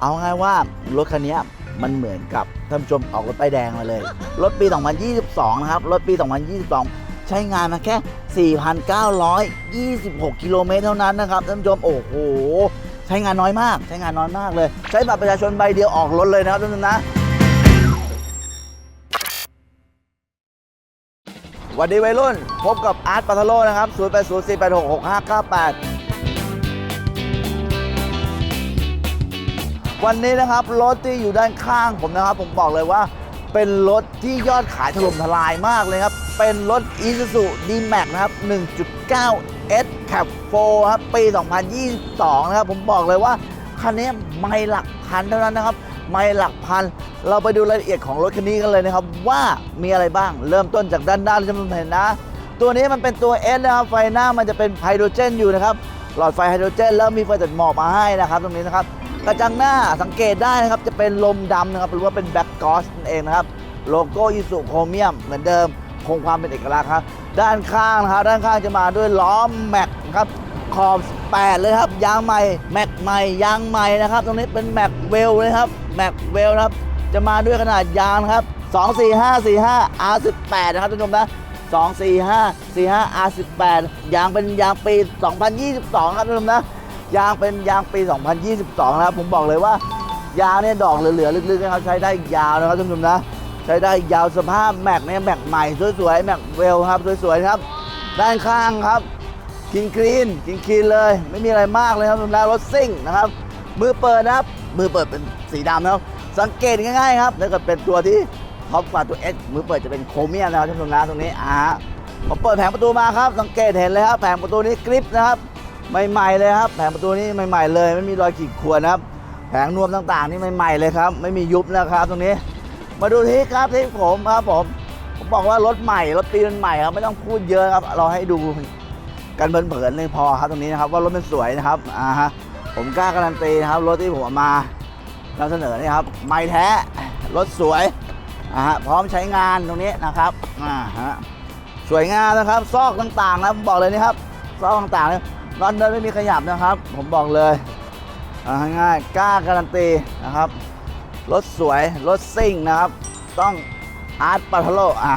เอาง่ายว่ารถคันนี้มันเหมือนกับท่านผู้ชมออกรถป้ายแดงมาเลย รถปี 2022 นะครับ รถปี 2022 ใช้งานมาแค่ 4,926 กิโลเมตรเท่านั้นนะครับท่านผู้ชมโอ้โห ใช้งานน้อยมาก ใช้งานน้อยมากเลย ใช้บัตรประชาชนใบเดียวออกรถเลยนะครับท่านผู้ชมนะวัสดีวัยรุ่น พบกับอาร์ตปัทโลนะครับ 0 วันนี้นะครับรถที่อยู่ด้านข้างผมนะครับ ผมบอกเลยว่า เป็นรถที่ยอดขายถล่มทลายมากเลยครับ เป็นรถ Isuzu D-Max นะครับ 1.9 S Cab 4ครับ ปี 2022 นะครับ ผมบอกเลยว่า คันนี้ไม่หลักพันเท่านั้นนะครับ ไม่หลักพัน เราไปดูรายละเอียดของรถคันนี้กันเลยนะครับ ว่ามีอะไรบ้างเริ่มต้นจากด้านหน้าเราจะเห็นนะ ตัวนี้มันเป็นตัว S นะครับไฟหน้ามันจะเป็นไฮโดรเจนอยู่นะครับ หลอดไฟไฮโดรเจนแล้วมีไฟตัดหมอกมาให้นะครับ ตรงนี้นะครับกระจังหน้าสังเกตได้นะครับจะเป็นลมดำนะครับหรือว่าเป็นแบ็กกอสนั่นเองนะครับโลโก้ยูสุโครเมียมเหมือนเดิมคงความเป็นเอกลักษณ์ครับ ด้านข้างนะครับด้านข้างจะมาด้วยล้อแม็กครับขอบ8เลยครับยางใหม่แม็กใหม่ยางใหม่นะครับ ตรงนี้เป็นแม็กเวลเลยครับแม็กเวลครับจะมาด้วยขนาดยางครับ 2 4 5 4 5 R18 นะครับท่านผู้ชมนะ 2 4 5 4 5 R18 ยางเป็นยางปี 2022 ครับท่านผู้ชมนะ ยางเป็นยางปี 2022 นะครับ ผมบอกเลยว่ายางเนี่ยดอกเหลือๆลึกๆนะครับใช้ได้ยาวนะครับท่านผู้ชมนะ ใช้ได้ยาวสภาพแม็กเนี่ยแม็กใหม่สวยๆแม็กเวลครับสวยๆครับ ด้านข้างครับคินคลีนคินคลีนเลย ไม่มีอะไรมากเลยครับสำหรับรถซิ่งนะครับมือเปิดนะครับมือเปิดเป็นสีดำนะครับสังเกตง่ายๆครับถ้าเกิดเป็นตัวที่ ท็อปกว่าตัว S มือเปิดจะเป็นโครเมียมนะครับท่านผู้ชมนะตรงนี้อ่าพอเปิดแผงประตูมาครับ สังเกตเห็นเลยครับแผงประตูนี้กริปนะครับใหม่ๆเลยครับ แผงประตูนี้ใหม่ๆเลย ไม่มีรอยขีดข่วนนะครับ แผงนวมต่างๆ นี่ใหม่ๆเลยครับ ไม่มียุบนะครับ ตรงนี้ มาดูที่ครับที่ผมครับผมผมบอกว่ารถใหม่รถปีนใหม่ครับไม่ต้องพูดเยอะครับเราให้ดูกันเผินๆเลยพอครับตรงนี้นะครับ ว่ารถมันสวยนะครับอ่าฮะผมกล้าการันตีนะครับ รถที่ผมเอามานำเสนอนี่ครับไม่แท้รถสวย อ่าฮะพร้อมใช้งานตรงนี้นะครับอ่าฮะสวยงามนะครับ ซอกต่างๆนะผมบอกเลยนี่ครับ ซอกต่างๆเนี่ยนอนเดินไม่มีขยับนะครับ ผมบอกเลยอ่าง่ายกล้าการันตีนะครับรถสวยรถซิ่งนะครับ ต้องอาร์ตปัทโลอ่า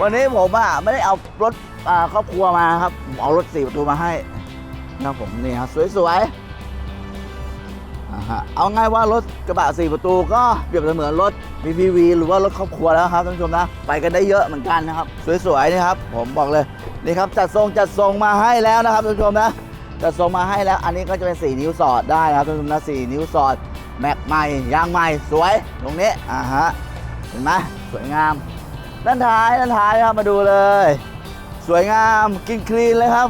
วันนี้ผมอะไม่ได้เอารถอ่าครอบครัวมาครับเอารถสี่ประตูมาให้นะผมนี่ครับสวยๆ อ่าฮะเอาง่ายว่ารถกระบะสี่ประตูก็เปรียบเสมือนรถ BBV หรือว่ารถครอบครัวแล้วครับท่านผู้ชมนะ ไปกันได้เยอะเหมือนกันนะครับ สวยๆนี่ครับ ผมบอกเลยนี่ครับจัดทรงจัดทรงมาให้แล้วนะครับท่านผู้ชมนะจัดทรงมาให้แล้วอันนี้ก็จะเป็น 4 นิ้วสอดได้นะครับท่านผู้ชมนะ4นิ้วสอดแม็กใหม่ยางใหม่สวยตรงนี้อ่าฮะเห็นไหมสวยงามด้านท้ายด้านท้ายครับมาดูเลย สวยงามกินคลีนเลยครับ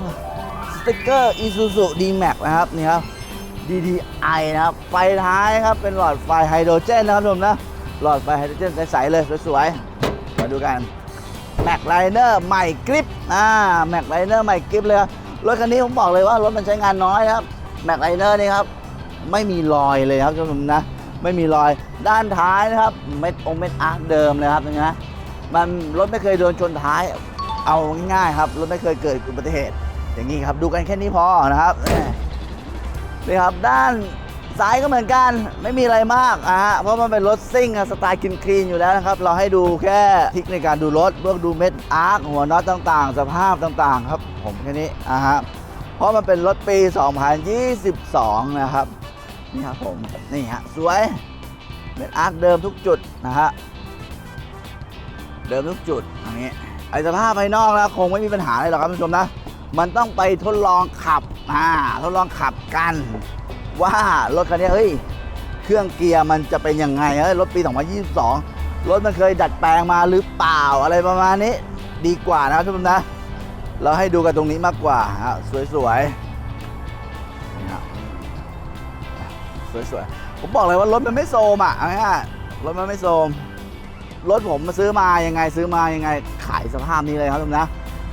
สติกเกอร์ Isuzu D-Max นะครับนี่ครับ DDI นะครับ ไฟท้ายครับ เป็นหลอดไฟไฮโดรเจนนะครับทุกคนนะ หลอดไฟไฮโดรเจนใสๆเลย สวยๆ มาดูกันแม็กไลเนอร์ใหม่กริปอ่าแม็กไลเนอร์ใหม่กริปเลยครับ รถคันนี้ผมบอกเลยว่ารถมันใช้งานน้อยนะครับแม็กไลเนอร์นี่ครับ ไม่มีรอยเลยครับท่านผู้ชมนะ ไม่มีรอยด้านท้ายนะครับ เม็ดองเม็ดอาร์คเดิมเลยครับตรงนี้นะมันรถไม่เคยโดนชนท้าย เอาง่ายๆครับ รถไม่เคยเกิดอุบัติเหตุ อย่างนี้ครับ ดูกันแค่นี้พอนะครับ นี่ครับด้านซ้ายก็เหมือนกันไม่มีอะไรมากอะฮะเพราะมันเป็นรถซิ่งสไตล์กินคลีนอยู่แล้วนะครับ เราให้ดูแค่ทิกในการดูรถเพื่องดูเม็ดอาร์คหัวน็อตต่างๆ สภาพต่างๆ ครับ ผมแค่นี้อะฮะเพราะมันเป็นรถปี 2022 นะครับ นี่ครับผมนี่ฮะสวยเป็นอาร์คเดิมทุกจุดนะฮะเดิมทุกจุดอย่างนี้ไอสภาพภายนอกนะคงไม่มีปัญหาอะไรหรอกครับท่านผู้ชมนะ มันต้องไปทดลองขับ อ่าทดลองขับกัน ว่ารถคันนี้เฮ้ยเครื่องเกียร์มันจะเป็นยังไงเฮ้ยรถปี 2022 รถมันเคยดัดแปลงมาหรือเปล่าอะไรประมาณนี้ ดีกว่านะครับท่านนะ เราให้ดูกันตรงนี้มากกว่าฮะสวยๆสวยๆผมบอกเลยว่ารถมันไม่โซมอะง่ายรถมันไม่โซมรถผมมาซื้อมายังไงซื้อมายังไงขายสภาพนี้เลยครับทุกคนนะ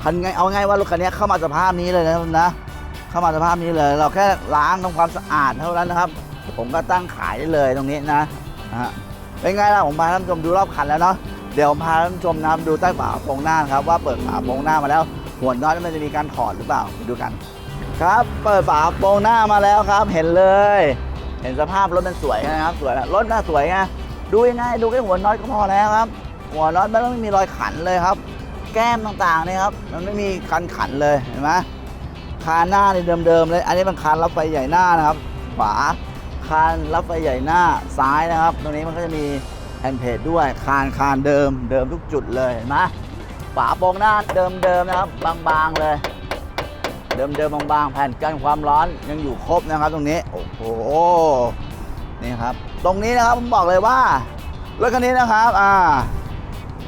คันไงเอาง่ายว่ารถคันนี้เข้ามาสภาพนี้เลยนะทุกนะ เข้ามาสภาพนี้เลย เราแค่ล้างทำความสะอาดเท่านั้นนะครับ ผมก็ตั้งขายได้เลยตรงนี้นะฮะเป็นไงล่ะผมพาท่านผู้ชมดูรอบคันแล้วเนาะเดี๋ยวผมพาท่านผู้ชมนะดูใต้ฝาโปรงหน้านครับว่าเปิดฝาโปรงหน้ามาแล้วหัวน็อตมันจะมีการถอดหรือเปล่าไปดูกัน ครับ เปิดฝาโปรงหน้ามาแล้วครับ เห็นเลย เห็นสภาพรถมันสวยนะครับ สวยนะรถน่าสวยไงดูยังไงดูแค่หัวน็อตก็พอแล้วครับ หัวน็อตมันไม่มีรอยขันเลยครับ แก้มต่างๆเนี่ยครับ มันไม่มีการขันเลยเห็นไหม คานหน้าในเดิมๆเลย อันนี้เป็นคานรับไฟใหญ่หน้านะครับ ขวาคานรับไฟใหญ่หน้าซ้ายนะครับ ตรงนี้มันก็จะมีแฮนด์เพจด้วยคานคานเดิมเดิมทุกจุดเลยนไหมฝาโปรงหน้าเดิมๆนะครับ บางๆเลย เดิมๆบางๆ แผ่นกันความร้อนยังอยู่ครบนะครับ ตรงนี้โอ้โหนี่ครับ ตรงนี้นะครับผมบอกเลยว่ารถคันนี้นะครับอ่า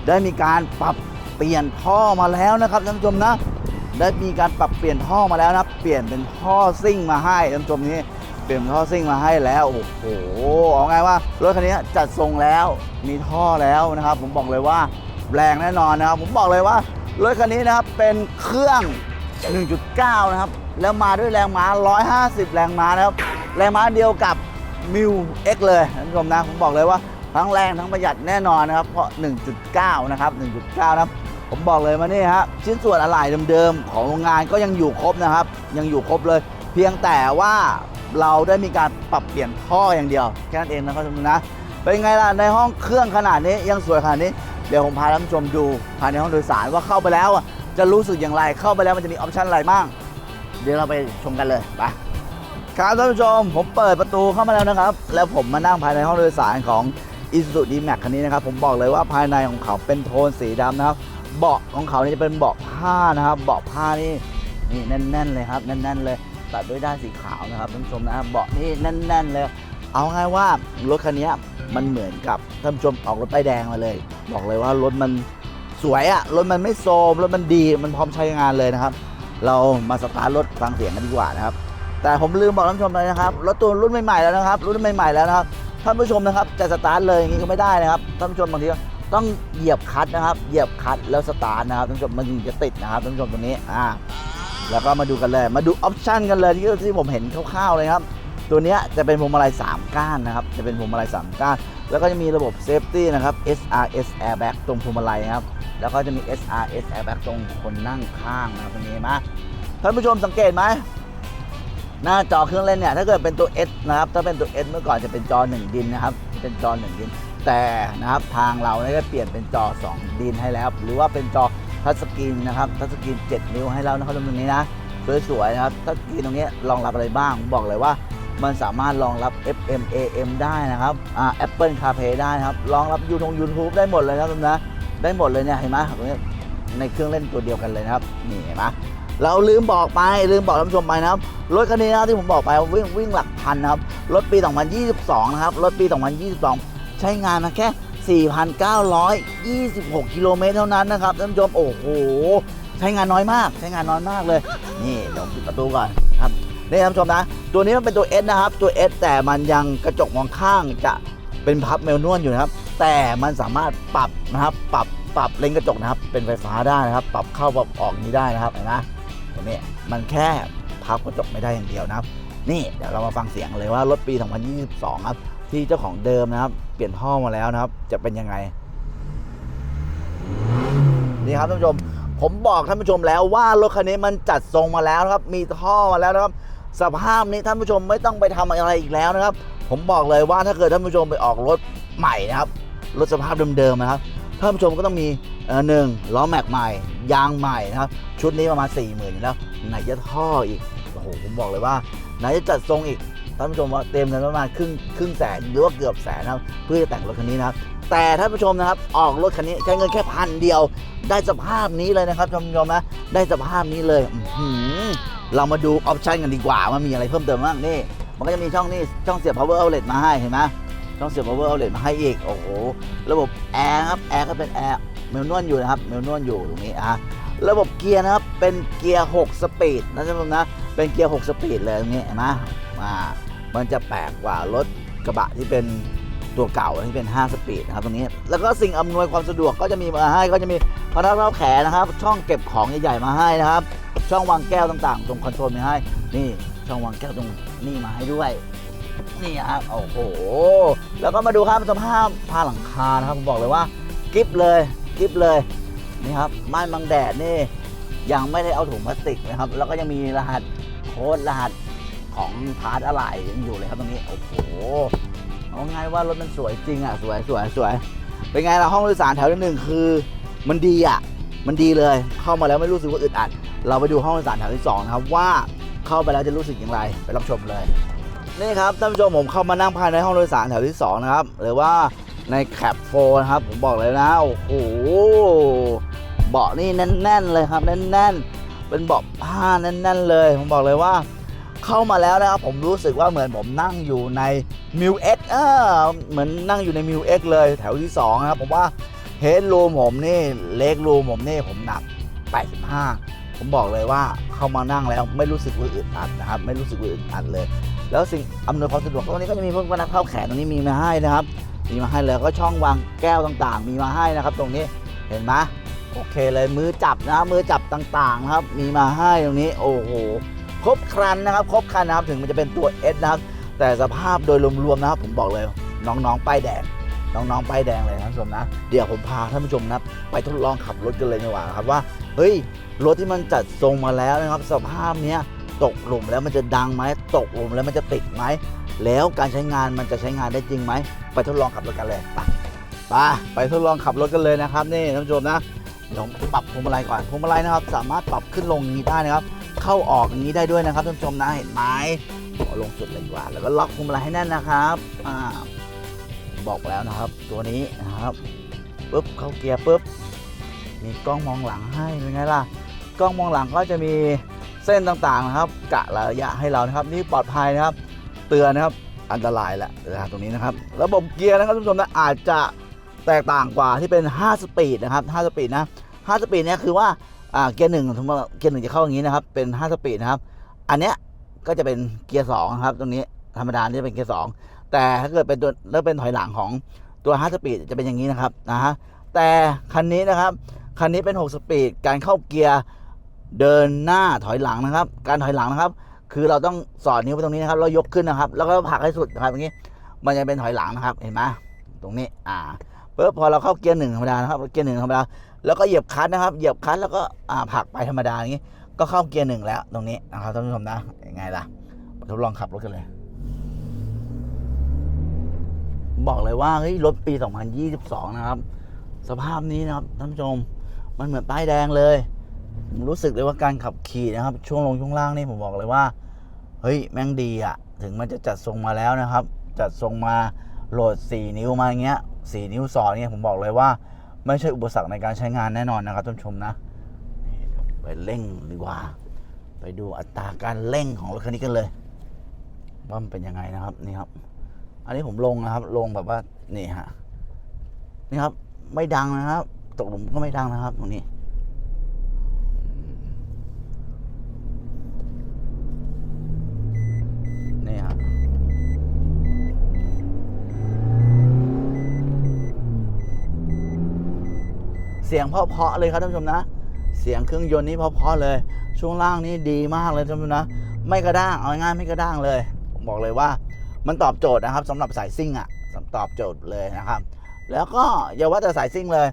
ได้มีการปรับเปลี่ยนท่อมาแล้วนะครับท่านผู้ชมนะ ได้มีการปรับเปลี่ยนท่อมาแล้วนะเปลี่ยนเป็นท่อซิ่งมาให้ท่านผู้ชมนี้เปลี่ยนเป็นท่อซิ่งมาให้แล้วโอ้โหเอาไงว่ารถคันนี้จัดทรงแล้วมีท่อแล้วนะครับ ผมบอกเลยว่าแรงแน่นอนนะครับ ผมบอกเลยว่ารถคันนี้นะครับเป็นเครื่อง 1.9 นะครับ แล้วมาด้วยแรงม้า 150 แรงม้านะครับ แรงม้าเดียวกับมิว X เลยท่านผู้ชมนะผมบอกเลยว่าทั้งแรงทั้งประหยัดแน่นอนนะครับ เพราะ 1.9 นะครับ 1.9 นะครับ ผมบอกเลยว่านี่ฮะชิ้นส่วนอะไหล่เดิมๆของโรงงานก็ยังอยู่ครบนะครับ ยังอยู่ครบเลย เพียงแต่ว่าเราได้มีการปรับเปลี่ยนท่ออย่างเดียวแค่นั้นเองนะครับท่านผู้ชมนะเป็นไงล่ะในห้องเครื่องขนาดนี้ยังสวยขนาดนี้เดี๋ยวผมพาท่านผู้ชมดูภายในห้องโดยสารว่าเข้าไปแล้วจะรู้สึกอย่างไรเข้าไปแล้วมันจะมีออปชันอะไรบ้างเดี๋ยวเราไปชมกันเลยไปครับท่านผู้ชมผมเปิดประตูเข้ามาแล้วนะครับ แล้วผมมานั่งภายในห้องโดยสารของ i s u z u D-Max คันนี้นะครับ ผมบอกเลยว่าภายในของเขาเป็นโทนสีดำนะครับ เบาะของเขานี่จะเป็นเบาะผ้านะครับเบาะผ้านี่นี่แน่น ๆ เลยครับแน่น ๆ เลยตัดด้วยด้านสีขาวนะครับท่านผู้ชมนะเบาะนี่แน่น ๆ เลย เอาง่ายว่ารถคันนี้มันเหมือนกับท่านผู้ชมออกรถป้ายแดงมาเลย บอกเลยว่ารถมันสวยอะรถมันไม่โซมรถมันดีมันพร้อมใช้งานเลยนะครับ เรามาสตาร์ทรถฟังเสียงกันดีกว่านะครับ แต่ผมลืมบอกท่านผู้ชมเลยนะครับรถตัวรุ่นใหม่ๆแล้วนะครับ รุ่นใหม่ๆแล้วนะครับท่านผู้ชมนะครับจะสตาร์ทเลยอย่างนี้ก็ไม่ได้นะครับท่านผู้ชมบางที ต้องเหยียบคัตนะครับ เหยียบคัตแล้วสตาร์ทนะครับท่านผู้ชมมันถึงจะติดนะครับท่านผู้ชมตรงนี้อ่าแล้วก็มาดูกันเลย มาดูออปชันกันเลยที่ที่ผมเห็นคร่าวๆเลยครับ ตัวนี้จะเป็นพวงมาลัย3ก้านนะครับ จะเป็นพวงมาลัย3ก้าน แล้วก็จะมีระบบเซฟตี้นะครับ SRS airbag ตรงพวงมาลัยครับ แล้วก็จะมี SRS airbag ตรงคนนั่งข้างนะครับตรงนี้เห็นไหมท่านผู้ชมสังเกตไหมหน้าจอเครื่องเล่นเนี่ยถ้าเกิดเป็นตัว S นะครับ ถ้าเป็นตัว S เมื่อก่อนจะเป็นจอ 1 ดินนะครับ เป็นจอ 1 ดิน แต่นะครับทางเราเนี่ยได้เปลี่ยนเป็นจอ 2 ดินให้แล้ว หรือว่าเป็นจอทัชสกรีนนะครับทัชสกรีน 7 นิ้วให้แล้วนะครับตรงนี้นะสวยๆนะครับทัชสกรีนตรงนี้รองรับอะไรบ้างผมบอกเลยว่ามันสามารถรองรับ FM AM ได้นะครับอ่า Apple CarPlay ได้นะครับรองรับยูทง YouTube ได้หมดเลยนะครับนะได้หมดเลยเนี่ยเห็นไหมตรงนี้ในเครื่องเล่นตัวเดียวกันเลยนะครับนี่เห็นไหมเราลืมบอกไปลืมบอกท่านผู้ชมไปนะครับรถคันนี้นะที่ผมบอกไปวิ่งวิ่งหลักพันนะครับรถปี 2022 นะครับรถปี 2022 ใช้งานมาแค่ 4,926 กิโลเมตรเท่านั้นนะครับท่านผู้ชมโอ้โห ใช้งานน้อยมาก ใช้งานน้อยมากเลย นี่เดี๋ยวปิดประตูก่อนครับนี่ท่านผู้ชมนะ ตัวนี้มันเป็นตัว S นะครับ ตัว S แต่มันยังกระจกมองข้างจะเป็นพับเมลนวลอยู่นะครับ แต่มันสามารถปรับนะครับ ปรับปรับเลนส์กระจกนะครับ เป็นไฟฟ้าได้นะครับ ปรับเข้าปรับออกนี้ได้นะครับเห็นไหมตัวนี้มันแค่พับกระจกไม่ได้อย่างเดียวนะครับ นี่เดี๋ยวเรามาฟังเสียงเลยว่ารถปี 2022 ครับ ที่เจ้าของเดิมนะครับ เปลี่ยนท่อมาแล้วนะครับ จะเป็นยังไงนี่ครับท่านผู้ชม ผมบอกท่านผู้ชมแล้วว่ารถคันนี้มันจัดทรงมาแล้วครับ มีท่อมาแล้วนะครับ สภาพนี้ท่านผู้ชมไม่ต้องไปทำอะไรอีกแล้วนะครับ ผมบอกเลยว่าถ้าเกิดท่านผู้ชมไปออกรถใหม่นะครับรถสภาพเดิมๆนะครับท่านผู้ชมก็ต้องมีเอ่อหนึ่งล้อแม็กใหม่ ยางใหม่นะครับ ชุดนี้ประมาณ4ี่หมื่นแล้วไหนจะท่ออีกโอ้โหผมบอกเลยว่า ไหนจะจัดทรงอีก ท่านผู้ชมว่าเต็มเงินประมาณครึ่งครึ่งแสนหรือว่าเกือบแสนนะครับเพื่อจะแต่งรถคันนี้นะครับแต่ท่านผู้ชมนะครับออกรถคันนี้ใช้เงินแค่พันเดียว ได้สภาพนี้เลยนะครับท่านผู้ชมนะได้สภาพนี้เลยเรามาดูออปชันกันดีกว่าว่ามีอะไรเพิ่มเติมบ้างนี่ มันก็จะมีช่องนี้ช่องเสียบ power outlet มาให้เห็นไหมช่องเสียบ power outlet มาให้อีกโอ้โหระบบแอร์ครับแอร์ก็เป็นแอร์เมลนวลอยู่นะครับเมลนวลอยู่ตรงนี้อะระบบเกียร์นะครับเป็นเกียร์ 6 สปีดนะท่านผู้ชมนะเป็นเกียร์ 6 สปีดเลยตรงนี้เห็นไหมอ่า มันจะแปลกกว่ารถกระบะที่เป็นตัวเก่าที่เป็น 5 สปีดนะครับตรงนี้ แล้วก็สิ่งอำนวยความสะดวกก็จะมีมาให้ก็จะมีพนักเท้าแขนนะครับ ช่องเก็บของใหญ่ๆมาให้นะครับ ช่องวางแก้วต่างๆ ตรงคอนโซลมีให้ นี่ช่องวางแก้วตรงนี่มาให้ด้วย นี่ครับโอ้โห แล้วก็มาดูครับสภาพผ้าหลังคานะครับผมบอกเลยว่ากิฟเลยกิฟเลยนี่ครับม่านบังแดดนี่ยังไม่ได้เอาถุงพลาสติกนะครับ แล้วก็ยังมีรหัสโค้ดรหัส ของพาร์ทอะไรยังอยู่เลยครับตรงนี้ โอ้โหเอาไงว่ารถมันสวยจริงอะ สวยสวยสวยเป็นไงล่ะห้องโดยสารแถวที่หนึ่งคือ มันดีอะ มันดีเลย เข้ามาแล้วไม่รู้สึกว่าอึดอัด เราไปดูห้องโดยสารแถวที่สองนะครับว่าเข้าไปแล้วจะรู้สึกอย่างไร ไปรับชมเลยนี่ครับท่านผู้ชมผมเข้ามานั่งภายในห้องโดยสารแถวที่สองนะครับ หรือว่าในแคปโฟนะครับ ผมบอกเลยนะโอ้โหเบาะนี่แน่นๆเลยครับแน่นๆเป็นเบาะผ้าแน่นๆเลย ผมบอกเลยว่า เข้ามาแล้วนะครับผมรู้สึกว่าเหมือนผมนั่งอยู่ในมิวเอ็กเออเหมือนนั่งอยู่ในมิวเอ็กเลยแถวที่สองนะครับผมว่าเฮดรูมผมนี่เล็กรูมผมนี่ผมหนัก 85 ผมบอกเลยว่าเข้ามานั่งแล้วไม่รู้สึกว่าอึดอัดนะครับไม่รู้สึกว่าอึดอัดเลย แล้วสิ่งอำนวยความสะดวกตรงนี้ก็จะมีพวกนักเข้าแขนตรงนี้มีมาให้นะครับ มีมาให้เลยก็ช่องวางแก้วต่างๆ มีมาให้นะครับ ตรงนี้เห็นไหมโอเคเลยมือจับนะมือจับต่างๆนะครับ มีมาให้ตรงนี้โอ้โห ครบครันนะครับ ครบครันนะครับถึงมันจะเป็นตัว S นะครับ แต่สภาพโดยรวมๆนะครับ ผมบอกเลยน้องๆป้ายแดงน้องๆป้ายแดงเลยนะท่านผู้ชมนะ เดี๋ยวผมพาท่านผู้ชมนะไปทดลองขับรถกันเลยดีกว่าครับว่า เฮ้ย รถที่มันจัดทรงมาแล้วนะครับ สภาพเนี้ยตกหลุมแล้วมันจะดังไหมตกหลุมแล้วมันจะติดไหมแล้วการใช้งานมันจะใช้งานได้จริงไหมไปทดลองขับรถกันเลยไปไปไปทดลองขับรถกันเลยนะครับนี่ท่านผู้ชมนะเดี๋ยวปรับพวงมาลัยก่อนพวงมาลัยนะครับ สามารถปรับขึ้นลงอย่างนี้ได้นะครับ เข้าออกอย่างนี้ได้ด้วยนะครับท่านผู้ชมนะเห็นไหมขอลงสุดเลยดีกว่า แล้วก็ล็อกพวงมาลัยให้แน่นนะครับอ่าบอกแล้วนะครับ ตัวนี้นะครับปุ๊บเข้าเกียร์ปุ๊บมีกล้องมองหลังให้เป็นไงล่ะกล้องมองหลังก็จะมีเส้นต่างๆนะครับ กะระยะให้เรานะครับ นี่ปลอดภัยนะครับ เตือนนะครับอันตรายแหละนะครับตรงนี้นะครับ ระบบเกียร์นะครับท่านผู้ชมนะอาจจะแตกต่างกว่าที่เป็น 5 สปีดนะครับ 5 สปีดนะ 5 สปีดเนี่ยคือว่า อ่าเกียร์หนึ่งสมมติว่าเกียร์หนึ่งจะเข้าอย่างนี้นะครับ เป็น5สปีดนะครับ อันเนี้ยก็จะเป็นเกียร์2นะครับ ตรงนี้ธรรมดาจะเป็นเกียร์2แต่ถ้าเกิดเป็นตัวแล้วเป็นถอยหลังของตัว5สปีดจะเป็นอย่างนี้นะครับนะฮะแต่คันนี้นะครับคันนี้เป็น6สปีดการเข้าเกียร์เดินหน้าถอยหลังนะครับ การถอยหลังนะครับ คือเราต้องสอดนิ้วไปตรงนี้นะครับแล้วยกขึ้นนะครับ แล้วก็ผลักให้สุดนะครับตรงนี้ มันจะเป็นถอยหลังนะครับ เห็นไหมตรงนี้ อ่าปุ๊บพอเราเข้าเกียร์หนึ่งธรรมดานะครับ เกียร์หนึ่งธรรมดา แล้วก็เหยียบคลัตช์นะครับ เหยียบคลัตช์แล้วก็ผักไปธรรมดาอย่างนี้ ก็เข้าเกียร์หนึ่งแล้วตรงนี้นะครับท่านผู้ชมนะยังไงล่ะทดลองขับรถกันเลย บอกเลยว่าเฮ้ยรถปี 2022 นะครับ สภาพนี้นะครับท่านผู้ชมมันเหมือนป้ายแดงเลยผมรู้สึกเลยว่าการขับขี่นะครับ ช่วงลงช่วงล่างนี่ผมบอกเลยว่า เฮ้ยแม่งดีอะถึงมันจะจัดทรงมาแล้วนะครับ จัดทรงมาโหลด 4 นิ้วมาอย่างเงี้ย 4 นิ้วสอเนี่ยผมบอกเลยว่า ไม่ใช่อุปสรรคในการใช้งานแน่นอนนะครับท่านผู้ชมนะ ไปเร่งดีกว่า ไปดูอัตราการเร่งของรถคันนี้กันเลยว่ามันเป็นยังไงนะครับนี่ครับ อันนี้ผมลงนะครับ ลงแบบว่านี่ฮะนี่ครับ ไม่ดังนะครับ ตกหลุมก็ไม่ดังนะครับ ตรงนี้ครับ เสียงเพาะๆเลยครับท่านผู้ชมนะ เสียงเครื่องยนต์นี่เพาะๆเลย ช่วงล่างนี่ดีมากเลยท่านผู้ชมนะ ไม่กระด้างเอาง่ายๆไม่กระด้างเลย ผมบอกเลยว่ามันตอบโจทย์นะครับสำหรับสายซิ่งอะตอบโจทย์เลยนะครับ แล้วก็อย่าว่าแต่สายซิ่งเลย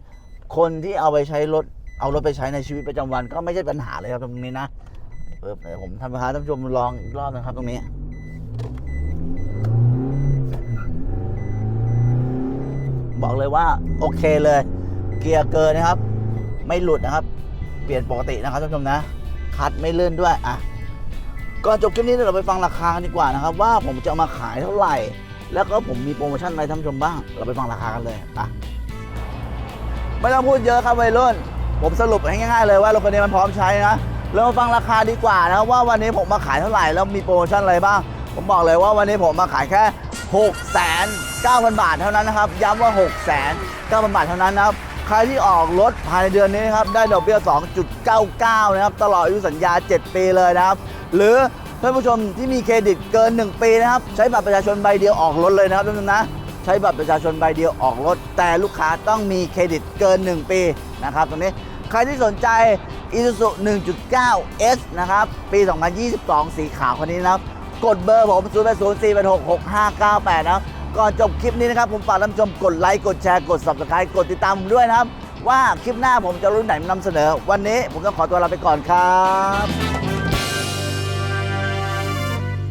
คนที่เอาไปใช้รถเอารถไปใช้ในชีวิตประจำวัน ก็ไม่ใช่ปัญหาเลยครับตรงนี้นะเดี๋ยวผมทำให้ท่านผู้ชมลองอีกรอบนะครับตรงนี้บอกเลยว่าโอเคเลย เกียร์เกินนะครับ ไม่หลุดนะครับ เปลี่ยนปกตินะครับท่านผู้ชมนะคัดไม่เลื่อนด้วยอะก่อนจบคลิปนี้เราไปฟังราคากันดีกว่านะครับ ว่าผมจะามาขายเท่าไหร่ แล้วก็ผมมีโปรโมชั่นอะไรท่านผู้ชมบ้าง เราไปฟังราคากันเลยอะไม่ต้องพูดเยอะครับวัยรุ่น ผมสรุปให้ง่ายๆเลยว่ารถคันนี้มันพร้อมใช้นะเรามาฟังราคาดีกว่านะครับว่าวันนี้ผมมาขายเท่าไหร่แล้วมีโปรโมชั่นอะไรบ้าง ผมบอกเลยว่าวันนี้ผมมาขายแค่ 6 9 0 0 0 บาทเท่านั้นนะครับ ย้ำว่า 6 9 0 0 0 บาทเท่านั้นนะครับ ใครที่ออกรถภายในเดือนนี้นะครับได้ดอกเบี้ย 2.99 นะครับ ตลอดอายุสัญญา 7 ปีเลยนะครับ หรือท่านผู้ชมที่มีเครดิตเกิน 1 ปีนะครับ ใช้บัตรประชาชนใบเดียวออกรถเลยนะครับท่านผู้ชมนะใช้บัตรประชาชนใบเดียวออกรถ แต่ลูกค้าต้องมีเครดิตเกิน 1 ปีนะครับตรงนี้ใครที่สนใจ Isuzu 1.9 S นะครับ ปี 2022 สีขาวคนนี้นะครับ กดเบอร์ผม 0 8 0 4 8 6 6 5 9 8 นะครับ ก่อนจบคลิปนี้นะครับ ผมฝากท่านผู้ชมกดไลค์ กดแชร์ กด subscribe กดติดตามผมด้วยนะครับ ว่าคลิปหน้าผมจะรุ่นไหนมานำเสนอ วันนี้ผมต้องขอตัวลาไปก่อนครับ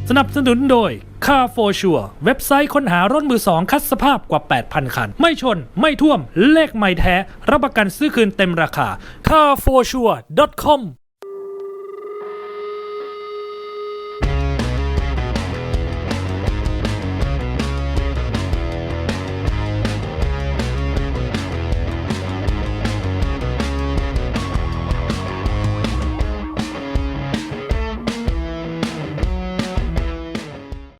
สนับสนุนโดย Car for Sure เว็บไซต์ค้นหารถมือสองคัดสภาพกว่า 8,000 คัน ไม่ชน ไม่ท่วม เลขไม่แท้ รับประกันซื้อคืนเต็มราคา carforsure.com